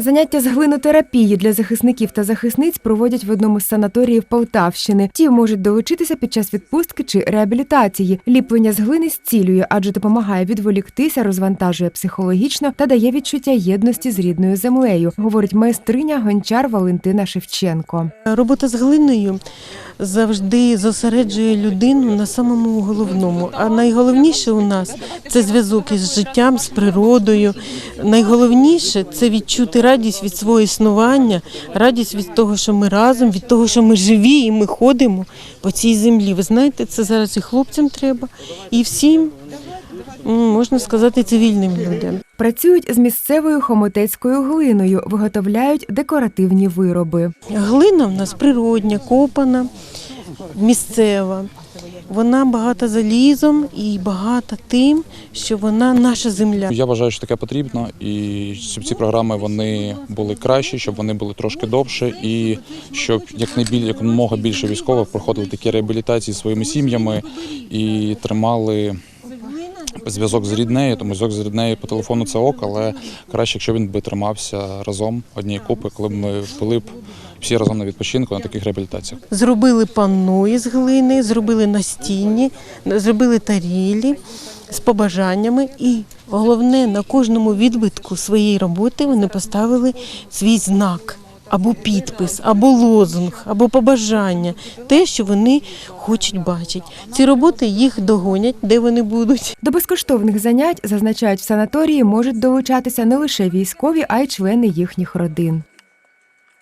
Заняття з глинотерапії для захисників та захисниць проводять в одному з санаторіїв Полтавщини. Ті можуть долучитися під час відпустки чи реабілітації. Ліплення з глини зцілює, адже допомагає відволіктися, розвантажує психологічно та дає відчуття єдності з рідною землею, говорить майстриня гончар Валентина Шевченко. Робота з глиною завжди зосереджує людину на самому головному. А найголовніше у нас це зв'язок із життям, з природою. Найголовніше це відчути радість від свого існування, радість від того, що ми разом, від того, що ми живі і ми ходимо по цій землі. Ви знаєте, це зараз і хлопцям треба, і всім, можна сказати, цивільним людям. Працюють з місцевою хомотецькою глиною, виготовляють декоративні вироби. Глина в нас природня, копана, місцева. Вона багата залізом і багата тим, що вона наша земля. Я вважаю, що таке потрібно, і щоб ці програми вони були кращі, щоб вони були трошки довше, і щоб якомога більше військових проходили такі реабілітації зі своїми сім'ями і тримали. Зв'язок з ріднею, тому зв'язок з ріднею по телефону це ок, але краще, якщо він би тримався разом однієї купи, коли б ми були б всі разом на відпочинку на таких реабілітаціях. Зробили панно із глини, зробили настінні, зробили тарілі з побажаннями. І головне, на кожному відбитку своєї роботи вони поставили свій знак. Або підпис, або лозунг, або побажання, те, що вони хочуть бачити. Ці роботи їх догонять, де вони будуть. До безкоштовних занять, зазначають в санаторії, можуть долучатися не лише військові, а й члени їхніх родин.